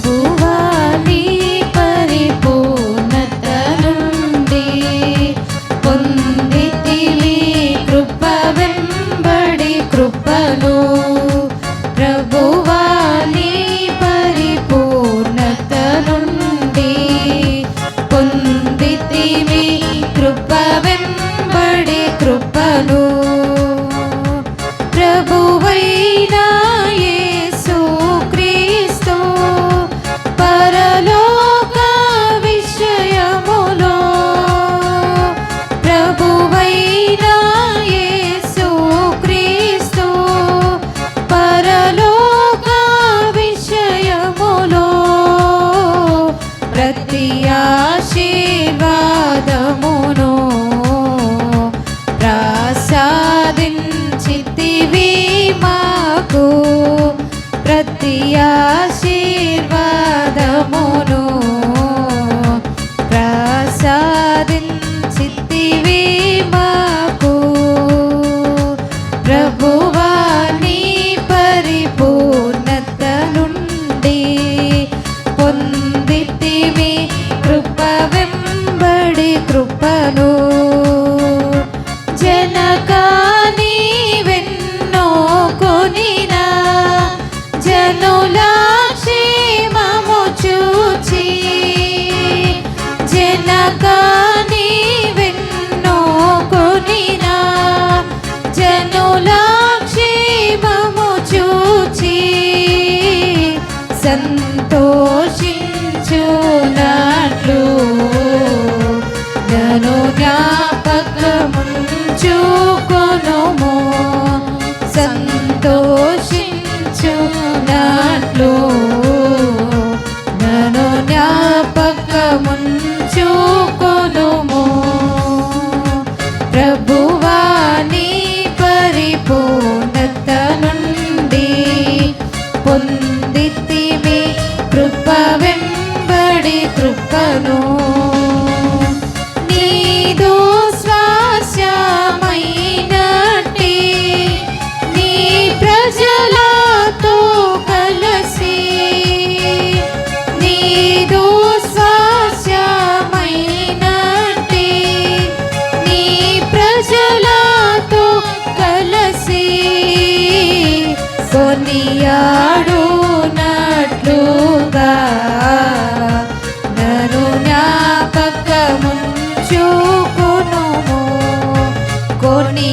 ప్రభువాని పరిపూర్ణత నుండి పొందితిలి కృప వెంబడి కృపను. ವಿ যেন ప్రభువా నీ పరిపూర్ణత నుండి పొందితిమి కృప వెంబడి కృపను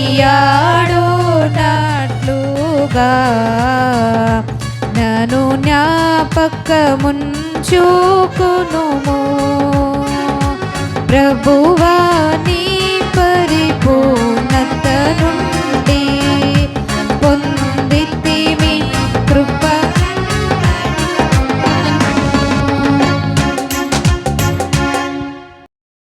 కొనియాడునట్లుగా నను జ్ఞాపకముంచుకునుము. ప్రభువాని